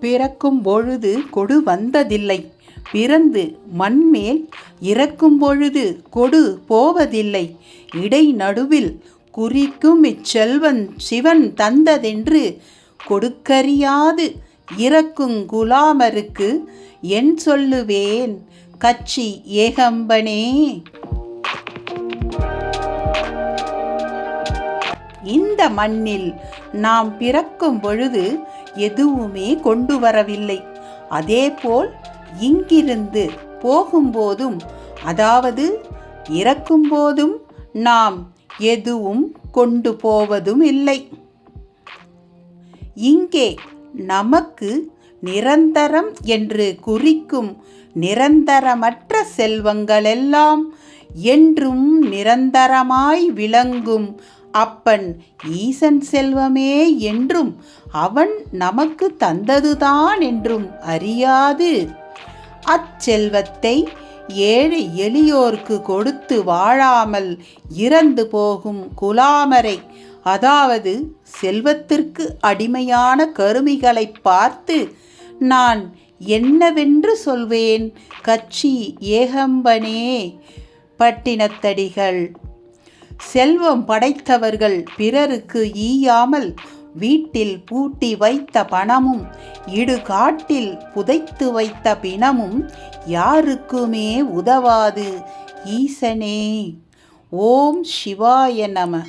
பிறக்கும் பொழுது கொடு வந்ததில்லை. பிறந்து மண்மேல் இறக்கும் பொழுது கொடு போவதில்லை. இடை நடுவில் குறிக்கும் இச்செல்வன் சிவன் தந்ததென்று கொடுக்கறியாது. இறக்குங் குலாமருக்கு என் சொல்லுவேன் கட்சி ஏகம்பனே. இந்த மண்ணில் நாம் பிறக்கும் பொழுது எதுவுமே கொண்டு வரவில்லை. அதேபோல் இங்கிருந்து போகும்போதும் அதாவது இறக்கும்போதும் நாம் எதுவும் கொண்டு போவதும் இல்லை. இங்கே நமக்கு நிரந்தரம் என்று குறிக்கும் நிரந்தரமற்ற செல்வங்களெல்லாம் என்றும் நிரந்தரமாய் விளங்கும் அப்பன் ஈசன் செல்வமே என்றும் அவன் நமக்கு தந்ததுதான் என்றும் அறியாது. அச்செல்வத்தை ஏழை எளியோர்க்கு கொடுத்து வாழாமல் இறந்து போகும் குலாமரை அதாவது செல்வத்திற்கு அடிமையான கருமிகளை பார்த்து நான் என்னவென்று சொல்வேன் கட்சி ஏகம்பனே? பட்டினத்தடிகள் செல்வம் படைத்தவர்கள் பிறருக்கு ஈயாமல் வீட்டில் பூட்டி வைத்த பணமும் இடுகாட்டில் புதைத்து வைத்த பிணமும் யாருக்குமே உதவாது. ஈசனே ஓம் சிவாய நம.